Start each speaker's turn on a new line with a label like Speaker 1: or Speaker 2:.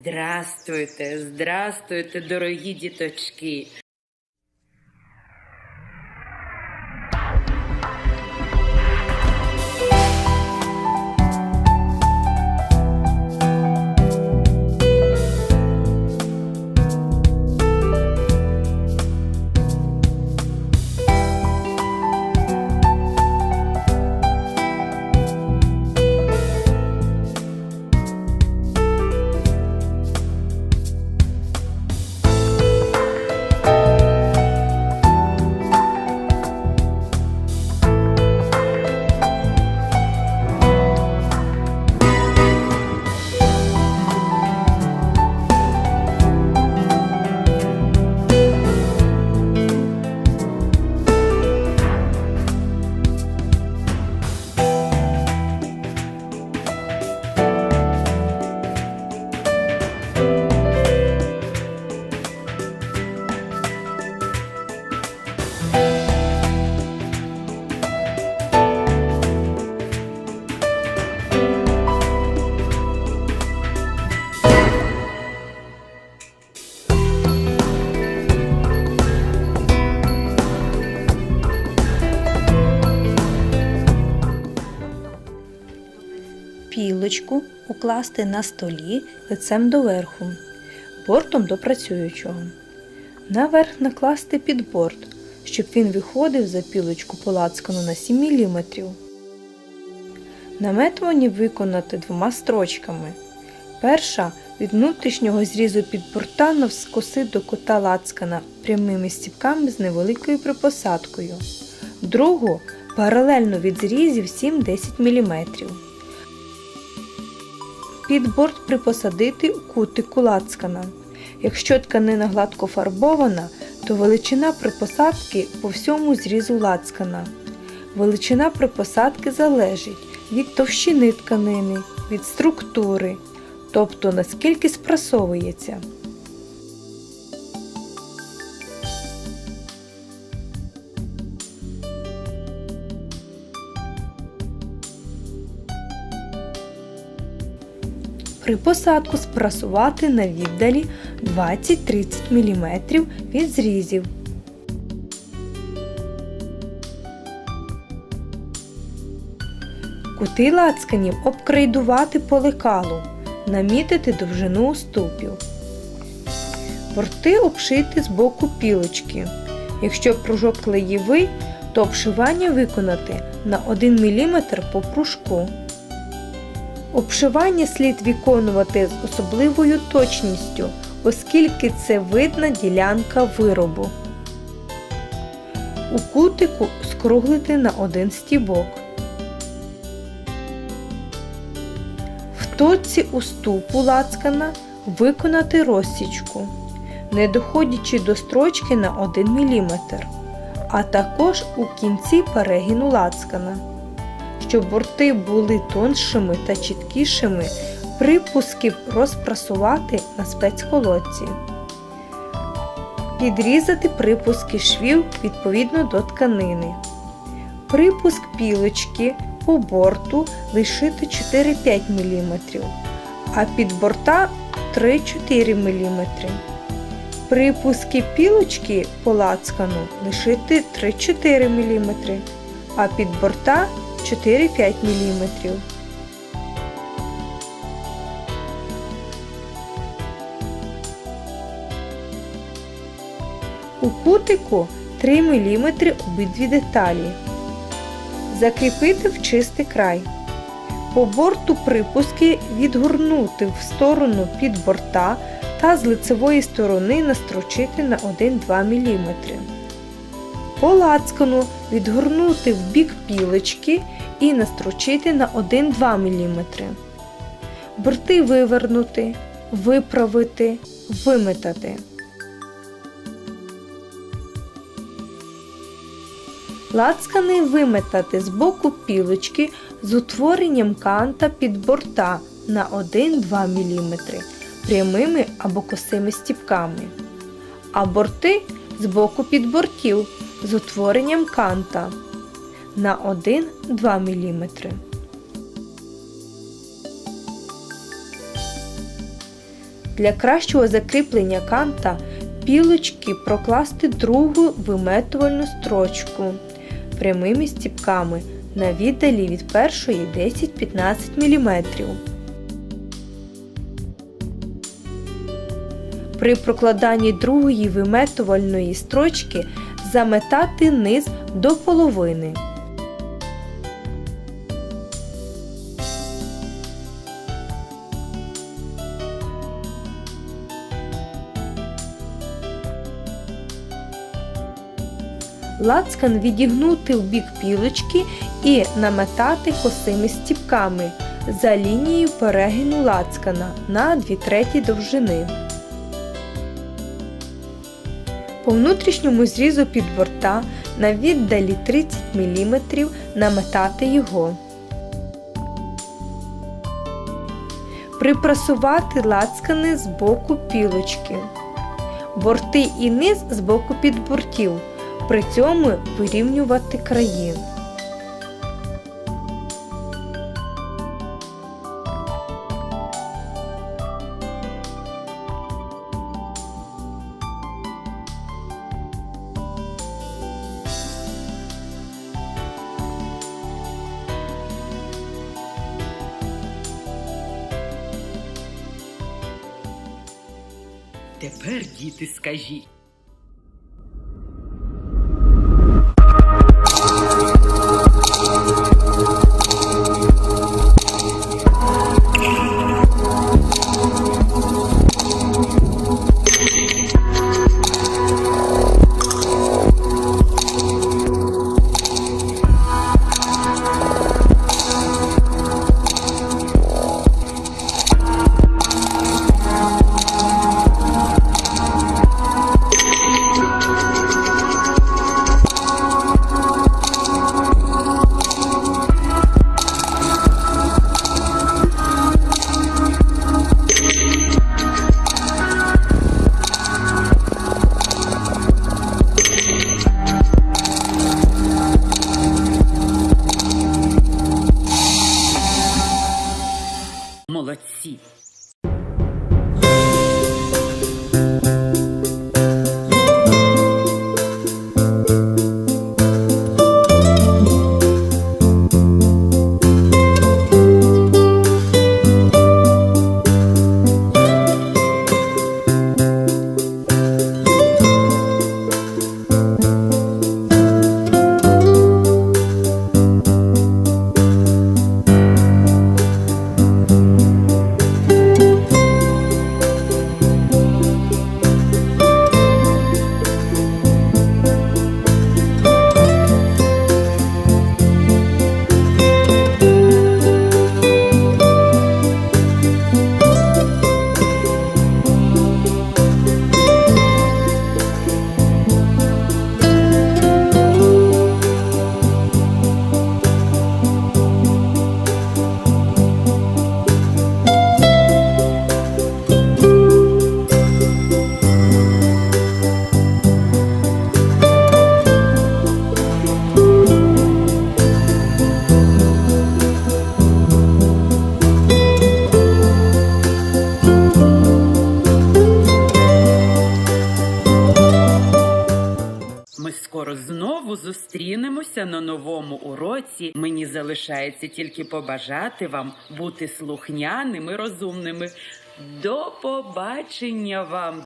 Speaker 1: Здрастуйте, здрастуйте, дорогі діточки.
Speaker 2: Пілочку укласти на столі лицем доверху, бортом до працюючого. Наверх накласти під борт, щоб він виходив за пілочку полацкану на 7 мм. Наметування виконати двома строчками. Перша від внутрішнього зрізу під борта навскоси до кота лацкана прямими стіпками з невеликою припосадкою. Другу паралельно від зрізів 7-10 мм. Під борт припосадити у кутику лацкана. Якщо тканина гладко фарбована, то величина припосадки по всьому зрізу лацкана. Величина припосадки залежить від товщини тканини, від структури, тобто наскільки спрасовується. Припосадку спрасувати на віддалі 20-30 мм від зрізів. Кути лацканів обкрейдувати по лекалу, намітити довжину уступів. Борти обшити з боку пілочки. Якщо пружок клеєвий, то обшивання виконати на 1 мм по пружку. Обшивання слід виконувати з особливою точністю, оскільки це видна ділянка виробу. У кутику скруглити на один стібок. В точці уступу лацкана виконати розсічку, не доходячи до строчки на 1 мм, а також у кінці перегину лацкана. Щоб борти були тоншими та чіткішими, припуски розпрасувати на спецколодці. Підрізати припуски швів відповідно до тканини. Припуск пілочки по борту лишити 4-5 мм, а під борта 3-4 мм. Припуски пілочки по лацкану лишити 3-4 мм, а під борта 4-5 мм. У кутику 3 мм обидві деталі. Закріпити в чистий край. По борту припуски відгорнути в сторону під борта та з лицевої сторони настрочити на 1-2 мм. По лацкану відгорнути в бік пілочки і настрочити на 1-2 мм. Борти вивернути, виправити, виметати. Лацкани виметати з боку пілочки з утворенням канта під борта на 1-2 мм прямими або косими стіпками, а борти з боку підбортів з утворенням канта на 1-2 мм. Для кращого закріплення канта пілочки прокласти другу виметувальну строчку прямими стіпками на віддалі від першої 10-15 мм. При прокладанні другої виметувальної строчки заметати низ до половини. Лацкан відігнути в бік пілочки і наметати косими стіпками за лінією перегину лацкана на 2 треті довжини. По внутрішньому зрізу під борта на віддалі 30 мм наметати його. Припрасувати лацкани з боку пілочки. Борти і низ з боку підбортів. При цьому вирівнювати краї.
Speaker 1: Тепер, діти, скажіть. ici. Скоро знову зустрінемося на новому уроці. Мені залишається тільки побажати вам бути слухняними, розумними. До побачення вам!